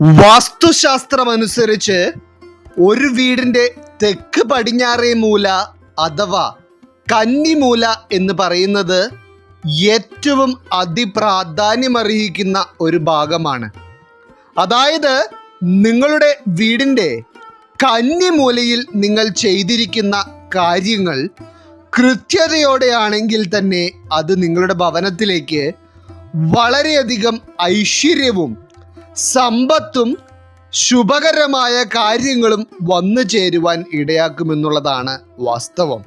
വാസ്തുശാസ്ത്രമനുസരിച്ച് ഒരു വീടിന്റെ തെക്ക് പടിഞ്ഞാറേ മൂല അഥവാ കന്നിമൂല എന്ന് പറയുന്നത് ഏറ്റവും അതിപ്രാധാന്യമർഹിക്കുന്ന ഒരു ഭാഗമാണ്. അതായത് നിങ്ങളുടെ വീടിന്റെ കന്നിമൂലയിൽ നിങ്ങൾ ചെയ്തിരിക്കുന്ന കാര്യങ്ങൾ കൃത്യതയോടെയാണെങ്കിൽ തന്നെ അത് നിങ്ങളുടെ ഭവനത്തിലേക്ക് വളരെയധികം ഐശ്വര്യവും സമ്പത്തും ശുഭകരമായ കാര്യങ്ങളും വന്നു ചേരുവാൻ ഇടയാക്കുമെന്നുള്ളതാണ് വാസ്തവം.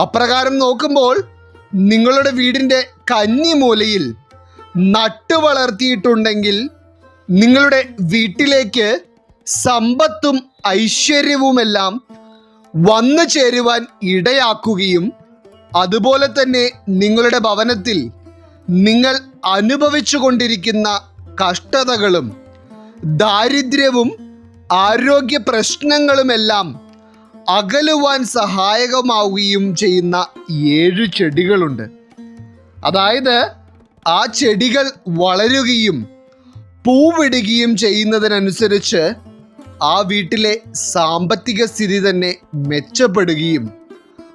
അപ്രകാരം നോക്കുമ്പോൾ നിങ്ങളുടെ വീടിന്റെ കന്നിമൂലയിൽ നട്ടു വളർത്തിയിട്ടുണ്ടെങ്കിൽ നിങ്ങളുടെ വീട്ടിലേക്ക് സമ്പത്തും ഐശ്വര്യവുമെല്ലാം വന്നു ചേരുവാൻ ഇടയാക്കുകയും അതുപോലെ തന്നെ നിങ്ങളുടെ ഭവനത്തിൽ നിങ്ങൾ അനുഭവിച്ചു കൊണ്ടിരിക്കുന്ന കഷ്ടതകളും ദാരിദ്ര്യവും ആരോഗ്യ പ്രശ്നങ്ങളുമെല്ലാം അകലുവാൻ സഹായകമാവുകയും ചെയ്യുന്ന ഏഴ് ചെടികളുണ്ട്. അതായത് ആ ചെടികൾ വളരുകയും പൂവിടുകയും ചെയ്യുന്നതിനനുസരിച്ച് ആ വീട്ടിലെ സാമ്പത്തിക സ്ഥിതി തന്നെ മെച്ചപ്പെടുകയും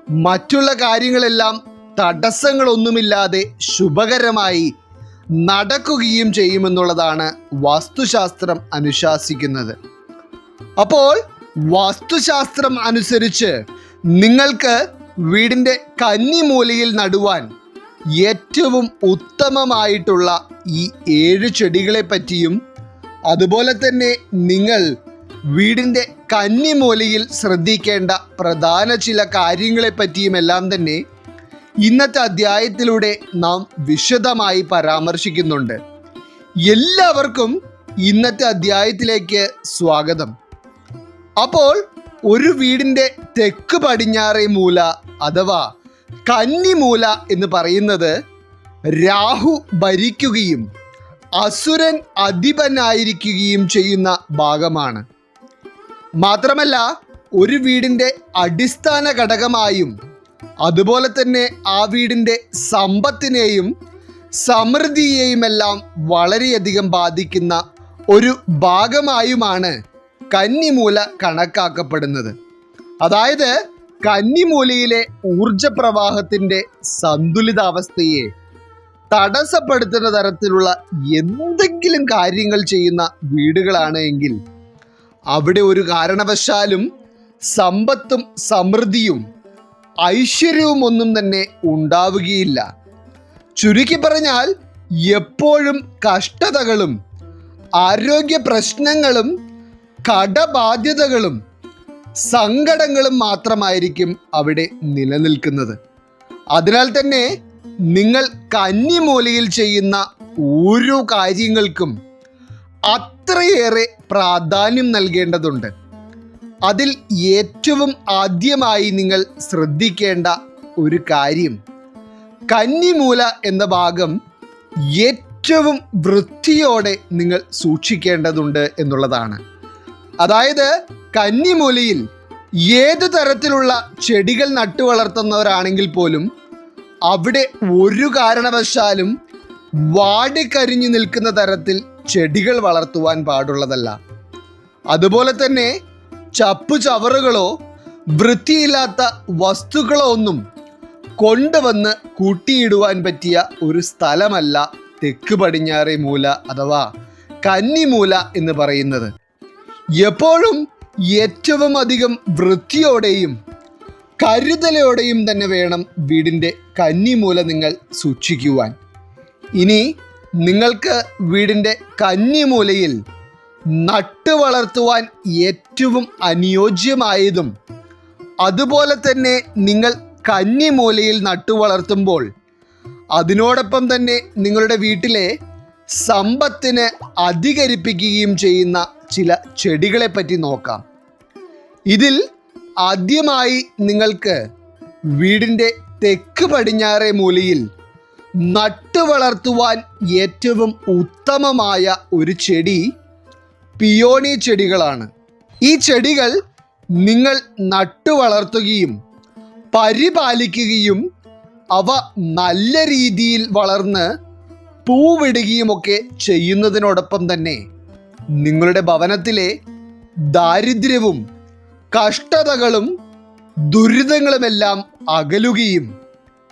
മറ്റുള്ള കാര്യങ്ങളെല്ലാം തടസ്സങ്ങളൊന്നുമില്ലാതെ ശുഭകരമായി നടക്കുകയും ചെയ്യുമെന്നുള്ളതാണ് വാസ്തുശാസ്ത്രം അനുശാസിക്കുന്നത്. അപ്പോൾ വാസ്തുശാസ്ത്രം അനുസരിച്ച് നിങ്ങൾക്ക് വീടിന്റെ കന്നിമൂലയിൽ നടുവാൻ ഏറ്റവും ഉത്തമമായിട്ടുള്ള ഈ ഏഴ് ചെടികളെ പറ്റിയും അതുപോലെ തന്നെ നിങ്ങൾ വീടിന്റെ കന്നിമൂലയിൽ ശ്രദ്ധിക്കേണ്ട പ്രധാന ചില കാര്യങ്ങളെ പറ്റിയും എല്ലാം തന്നെ ഇന്നത്തെ അധ്യായത്തിലൂടെ നാം വിശദമായി പരാമർശിക്കുന്നുണ്ട്. എല്ലാവർക്കും ഇന്നത്തെ അധ്യായത്തിലേക്ക് സ്വാഗതം. അപ്പോൾ ഒരു വീടിന്റെ തെക്ക് പടിഞ്ഞാറേ മൂല അഥവാ കന്നിമൂല എന്ന് പറയുന്നത് രാഹു ഭരിക്കുകയും അസുരൻ അധിപനായിരിക്കുകയും ചെയ്യുന്ന ഭാഗമാണ്. മാത്രമല്ല ഒരു വീടിന്റെ അടിസ്ഥാന ഘടകമായും അതുപോലെ തന്നെ ആ വീടിന്റെ സമ്പത്തിനെയും സമൃദ്ധിയെയുമെല്ലാം വളരെയധികം ബാധിക്കുന്ന ഒരു ഭാഗമായുമാണ് കന്നിമൂല കണക്കാക്കപ്പെടുന്നത്. അതായത് കന്നിമൂലയിലെ ഊർജ പ്രവാഹത്തിന്റെ സന്തുലിതാവസ്ഥയെ തടസ്സപ്പെടുത്തുന്ന തരത്തിലുള്ള എന്തെങ്കിലും കാര്യങ്ങൾ ചെയ്യുന്ന വീടുകളാണ് എങ്കിൽ അവിടെ ഒരു കാരണവശാലും സമ്പത്തും സമൃദ്ധിയും ഐശ്വര്യവും ഒന്നും തന്നെ ഉണ്ടാവുകയില്ല. ചുരുക്കി പറഞ്ഞാൽ എപ്പോഴും കഷ്ടതകളും ആരോഗ്യ പ്രശ്നങ്ങളും കടബാധ്യതകളും സങ്കടങ്ങളും മാത്രമായിരിക്കും അവിടെ നിലനിൽക്കുന്നത്. അതിനാൽ തന്നെ നിങ്ങൾ കന്നിമൂലയിൽ ചെയ്യുന്ന ഓരോ കാര്യങ്ങൾക്കും അത്രയേറെ പ്രാധാന്യം നൽകേണ്ടതുണ്ട്. അതിൽ ഏറ്റവും ആദ്യമായി നിങ്ങൾ ശ്രദ്ധിക്കേണ്ട ഒരു കാര്യം. കന്നിമൂല എന്ന ഭാഗം ഏറ്റവും വൃത്തിയോടെ നിങ്ങൾ സൂക്ഷിക്കേണ്ടതുണ്ട് എന്നുള്ളതാണ്. അതായത് കന്നിമൂലയിൽ ഏത് തരത്തിലുള്ള ചെടികൾ നട്ടു വളർത്തുന്നവരാണെങ്കിൽ പോലും അവിടെ ഒരു കാരണവശാലും വാടിക്കരിഞ്ഞു നിൽക്കുന്ന തരത്തിൽ ചെടികൾ വളർത്തുവാൻ പാടുള്ളതല്ല. അതുപോലെ തന്നെ ചപ്പു ചവറുകളോ വൃത്തിയില്ലാത്ത വസ്തുക്കളോ ഒന്നും കൊണ്ടുവന്ന് കൂട്ടിയിടുവാൻ പറ്റിയ ഒരു സ്ഥലമല്ല തെക്ക് പടിഞ്ഞാറേ മൂല അഥവാ കന്നിമൂല എന്ന് പറയുന്നത്. എപ്പോഴും ഏറ്റവും അധികം വൃത്തിയോടെയും കരുതലോടെയും തന്നെ വേണം വീടിന്റെ കന്നിമൂല നിങ്ങൾ സൂക്ഷിക്കുവാൻ. ഇനി നിങ്ങൾക്ക് വീടിന്റെ കന്നിമൂലയിൽ നട്ടു വളർത്തുവാൻ ഏറ്റവും അനുയോജ്യമായതും അതുപോലെ തന്നെ നിങ്ങൾ കന്നിമൂലയിൽ നട്ടു വളർത്തുമ്പോൾ അതിനോടൊപ്പം തന്നെ നിങ്ങളുടെ വീട്ടിലെ സമ്പത്തിന് അധികരിപ്പിക്കുകയും ചെയ്യുന്ന ചില ചെടികളെ പറ്റി നോക്കാം. ഇതിൽ ആദ്യമായി നിങ്ങൾക്ക് വീടിന്റെ തെക്ക് പടിഞ്ഞാറേ മൂലയിൽ നട്ടു വളർത്തുവാൻ ഏറ്റവും ഉത്തമമായ ഒരു ചെടി പിയോണി ചെടികളാണ്. ഈ ചെടികൾ നിങ്ങൾ നട്ടു വളർത്തുകയും പരിപാലിക്കുകയും അവ നല്ല രീതിയിൽ വളർന്ന് പൂവിടുകയുമൊക്കെ ചെയ്യുന്നതിനോടൊപ്പം തന്നെ നിങ്ങളുടെ ഭവനത്തിലെ ദാരിദ്ര്യവും കഷ്ടതകളും ദുരിതങ്ങളുമെല്ലാം അകലുകയും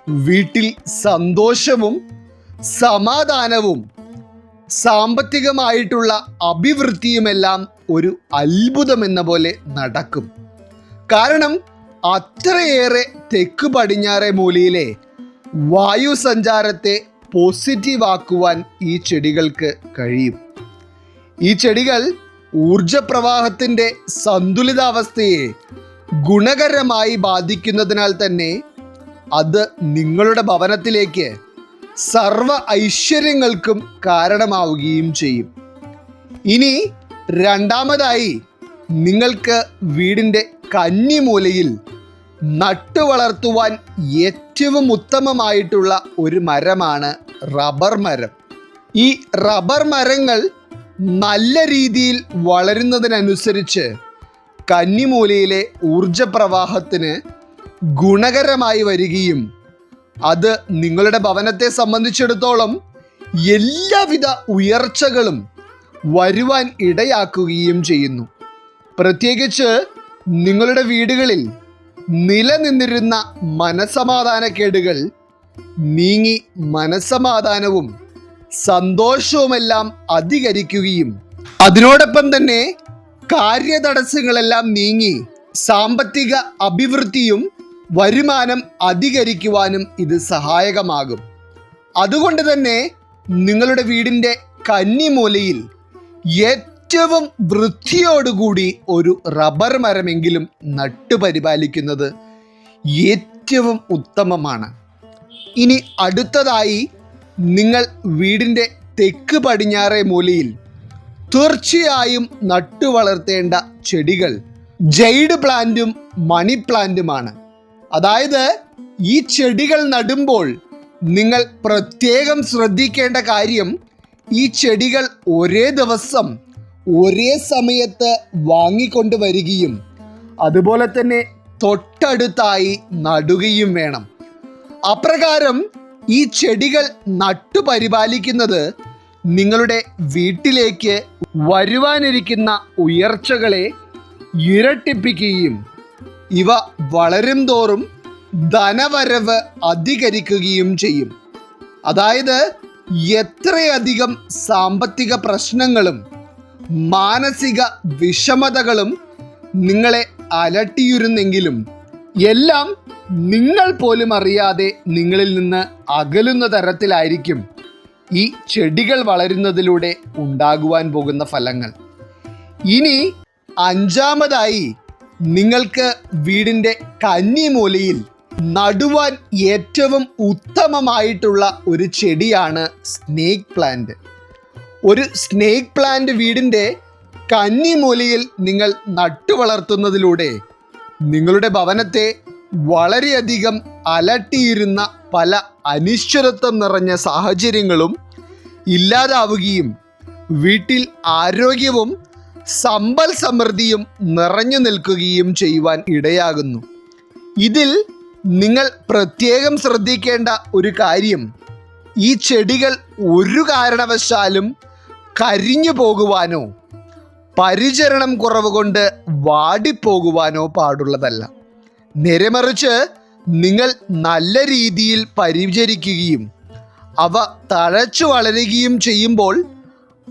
വീട്ടിൽ സന്തോഷവും സമാധാനവും സാമ്പത്തികമായിട്ടുള്ള അഭിവൃദ്ധിയുമെല്ലാം ഒരു അത്ഭുതമെന്ന പോലെ നടക്കും. കാരണം അത്രയേറെ തെക്ക് പടിഞ്ഞാറെ മൂലയിലെ വായു സഞ്ചാരത്തെ പോസിറ്റീവ് ആക്കുവാൻ ഈ ചെടികൾക്ക് കഴിയും. ഈ ചെടികൾ ഊർജപ്രവാഹത്തിന്റെ സന്തുലിതാവസ്ഥയെ ഗുണകരമായി ബാധിക്കുന്നതിനാൽ തന്നെ അത് നിങ്ങളുടെ ഭവനത്തിലേക്ക് സർവ ഐശ്വര്യങ്ങൾക്കും കാരണമാവുകയും ചെയ്യും. ഇനി രണ്ടാമതായി നിങ്ങൾക്ക് വീടിന്റെ കന്നിമൂലയിൽ നട്ടു വളർത്തുവാൻ ഏറ്റവും ഉത്തമമായിട്ടുള്ള ഒരു മരമാണ് റബ്ബർ മരം. ഈ റബ്ബർ മരങ്ങൾ നല്ല രീതിയിൽ വളരുന്നതിനനുസരിച്ച് കന്നിമൂലയിലെ ഊർജപ്രവാഹത്തിന് ഗുണകരമായി വരികയും അത് നിങ്ങളുടെ ഭവനത്തെ സംബന്ധിച്ചിടത്തോളം എല്ലാവിധ ഉയർച്ചകളും വരുവാൻ ഇടയാക്കുകയും ചെയ്യുന്നു. പ്രത്യേകിച്ച് നിങ്ങളുടെ വീടുകളിൽ നിലനിന്നിരുന്ന മനസമാധാനക്കേടുകൾ നീങ്ങി മനസമാധാനവും സന്തോഷവുമെല്ലാം അധികരിക്കുകയും അതിനോടൊപ്പം തന്നെ കാര്യതടസ്സങ്ങളെല്ലാം നീങ്ങി സാമ്പത്തിക അഭിവൃദ്ധിയും വരുമാനം അധികരിക്കുവാനും ഇത് സഹായകമാകും. അതുകൊണ്ട് തന്നെ നിങ്ങളുടെ വീടിന്റെ കന്നിമൂലയിൽ ഏറ്റവും വൃത്തിയോടുകൂടി ഒരു റബ്ബർ മരമെങ്കിലും നട്ടുപരിപാലിക്കുന്നത് ഏറ്റവും ഉത്തമമാണ്. ഇനി അടുത്തതായി നിങ്ങൾ വീടിന്റെ തെക്ക് പടിഞ്ഞാറേ മൂലയിൽ തീർച്ചയായും നട്ടുവളർത്തേണ്ട ചെടികൾ ജൈഡ് പ്ലാന്റും മണി പ്ലാന്റുമാണ്. അതായത് ഈ ചെടികൾ നടുമ്പോൾ നിങ്ങൾ പ്രത്യേകം ശ്രദ്ധിക്കേണ്ട കാര്യം ഈ ചെടികൾ ഒരേ ദിവസം ഒരേ സമയത്ത് വാങ്ങിക്കൊണ്ട് വരികയും അതുപോലെ തന്നെ തൊട്ടടുത്തായി നടുകയും വേണം. അപ്രകാരം ഈ ചെടികൾ നട്ടു പരിപാലിക്കുന്നത് നിങ്ങളുടെ വീട്ടിലേക്ക് വരുവാനിരിക്കുന്ന ഉയർച്ചകളെ ഇരട്ടിപ്പിക്കുകയും ഇവ വളരും തോറും ധനവരവ് അധികരിക്കുകയും ചെയ്യും. അതായത് എത്രയധികം സാമ്പത്തിക പ്രശ്നങ്ങളും മാനസിക വിഷമതകളും നിങ്ങളെ അലട്ടിയിരുന്നെങ്കിലും എല്ലാം നിങ്ങൾ പോലും അറിയാതെ നിങ്ങളിൽ നിന്ന് അകലുന്ന തരത്തിലായിരിക്കും ഈ ചെടികൾ വളരുന്നതിലൂടെ ഉണ്ടാകുവാൻ പോകുന്ന ഫലങ്ങൾ. ഇനി അഞ്ചാമതായി നിങ്ങൾക്ക് വീടിന്റെ കന്നിമൂലയിൽ നടുവാൻ ഏറ്റവും ഉത്തമമായിട്ടുള്ള ഒരു ചെടിയാണ് സ്നേക്ക് പ്ലാന്റ്. ഒരു സ്നേക്ക് പ്ലാന്റ് വീടിന്റെ കന്നിമൂലയിൽ നിങ്ങൾ നട്ടു വളർത്തുന്നതിലൂടെ നിങ്ങളുടെ ഭവനത്തെ വളരെയധികം അലട്ടിയിരുന്ന പല അനിശ്ചിതത്വം നിറഞ്ഞ സാഹചര്യങ്ങളും ഇല്ലാതാവുകയും വീട്ടിൽ ആരോഗ്യവും സമ്പൽ സമൃദ്ധിയും നിറഞ്ഞു നിൽക്കുകയും ചെയ്യുവാൻ ഇടയാകുന്നു. ഇതിൽ നിങ്ങൾ പ്രത്യേകം ശ്രദ്ധിക്കേണ്ട ഒരു കാര്യം ഈ ചെടികൾ ഒരു കാരണവശാലും കരിഞ്ഞു പോകുവാനോ പരിചരണം കുറവ് കൊണ്ട് വാടിപ്പോകുവാനോ പാടുള്ളതല്ല. നേരെമറിച്ച് നിങ്ങൾ നല്ല രീതിയിൽ പരിചരിക്കുകയും അവ തഴച്ചു വളരുകയും ചെയ്യുമ്പോൾ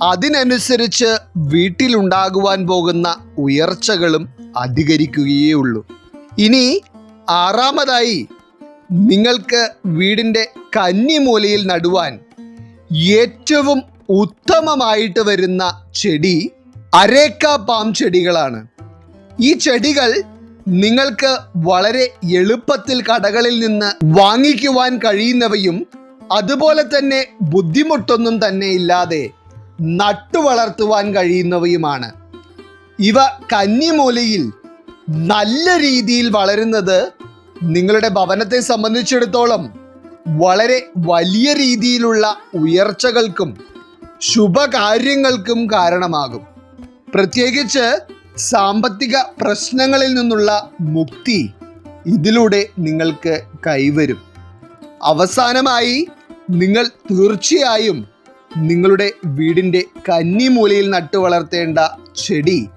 അതിനനുസരിച്ച് വീട്ടിലുണ്ടാകുവാൻ പോകുന്ന ഉയർച്ചകളും അധികരിക്കുകയേ ഉള്ളൂ. ഇനി ആറാമതായി നിങ്ങൾക്ക് വീടിന്റെ കന്നിമൂലയിൽ നടുവാൻ ഏറ്റവും ഉത്തമമായിട്ട് വരുന്ന ചെടി അരേക്ക പാം ചെടികളാണ്. ഈ ചെടികൾ നിങ്ങൾക്ക് വളരെ എളുപ്പത്തിൽ കടകളിൽ നിന്ന് വാങ്ങിക്കുവാൻ കഴിയുന്നവയും അതുപോലെ തന്നെ ബുദ്ധിമുട്ടൊന്നും തന്നെ ഇല്ലാതെ നട്ടു വളർത്തുവാൻ കഴിയുന്നവയുമാണ്. ഇവ കന്നിമൂലയിൽ നല്ല രീതിയിൽ വളരുന്നത് നിങ്ങളുടെ ഭവനത്തെ സംബന്ധിച്ചിടത്തോളം വളരെ വലിയ രീതിയിലുള്ള ഉയർച്ചകൾക്കും ശുഭകാര്യങ്ങൾക്കും കാരണമാകും. പ്രത്യേകിച്ച് സാമ്പത്തിക പ്രശ്നങ്ങളിൽ നിന്നുള്ള മുക്തി ഇതിലൂടെ നിങ്ങൾക്ക് കൈവരും. അവസാനമായി നിങ്ങൾ തീർച്ചയായും നിങ്ങളുടെ വീടിന്റെ കന്നിമൂലയിൽ നട്ടു വളർത്തേണ്ട ചെടി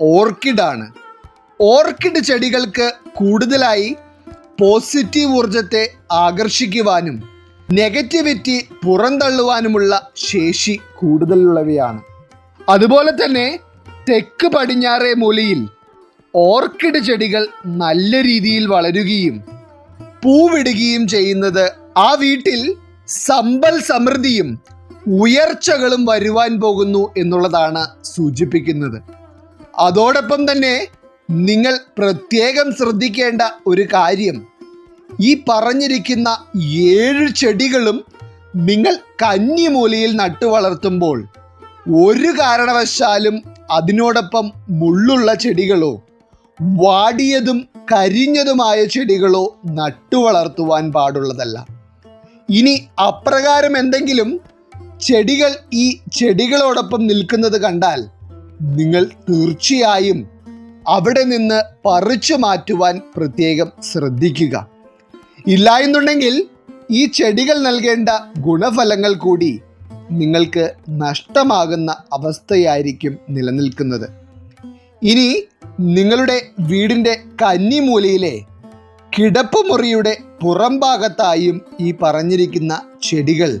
ഓർക്കിഡാണ്. ഓർക്കിഡ് ചെടികൾക്ക് കൂടുതലായി പോസിറ്റീവ് ഊർജത്തെ ആകർഷിക്കുവാനും നെഗറ്റിവിറ്റി പുറന്തള്ളുവാനുമുള്ള ശേഷി കൂടുതലുള്ളവയാണ്. അതുപോലെ തന്നെ തെക്ക് പടിഞ്ഞാറേ മൂലയിൽ ഓർക്കിഡ് ചെടികൾ നല്ല രീതിയിൽ വളരുകയും പൂവിടുകയും ചെയ്യുന്നത് ആ വീട്ടിൽ സമ്പൽ സമൃദ്ധിയും ഉയർച്ചകളും വരുവാൻ പോകുന്നു എന്നുള്ളതാണ് സൂചിപ്പിക്കുന്നത്. അതോടൊപ്പം തന്നെ നിങ്ങൾ പ്രത്യേകം ശ്രദ്ധിക്കേണ്ട ഒരു കാര്യം. ഈ പറഞ്ഞിരിക്കുന്ന ഏഴ് ചെടികളും നിങ്ങൾ കന്നിമൂലയിൽ നട്ടു വളർത്തുമ്പോൾ ഒരു കാരണവശാലും അതിനോടൊപ്പം മുള്ളുള്ള ചെടികളോ വാടിയതും കരിഞ്ഞതുമായ ചെടികളോ നട്ടു വളർത്തുവാൻ പാടുള്ളതല്ല. ഇനി അപ്രകാരം എന്തെങ്കിലും ചെടികൾ ഈ ചെടികളോടൊപ്പം നിൽക്കുന്നത് കണ്ടാൽ നിങ്ങൾ തീർച്ചയായും അവിടെ നിന്ന് പറിച്ചു മാറ്റുവാൻ പ്രത്യേകം ശ്രദ്ധിക്കുക. ഇല്ല എന്നുണ്ടെങ്കിൽ ഈ ചെടികൾ നൽകേണ്ട ഗുണഫലങ്ങൾ കൂടി നിങ്ങൾക്ക് നഷ്ടമാകുന്ന അവസ്ഥയായിരിക്കും നിലനിൽക്കുന്നത്. ഇനി നിങ്ങളുടെ വീടിന്റെ കന്നിമൂലയിലെ കിടപ്പുമുറിയുടെ പുറംഭാഗത്തായും ഈ പറഞ്ഞിരിക്കുന്ന ചെടികൾ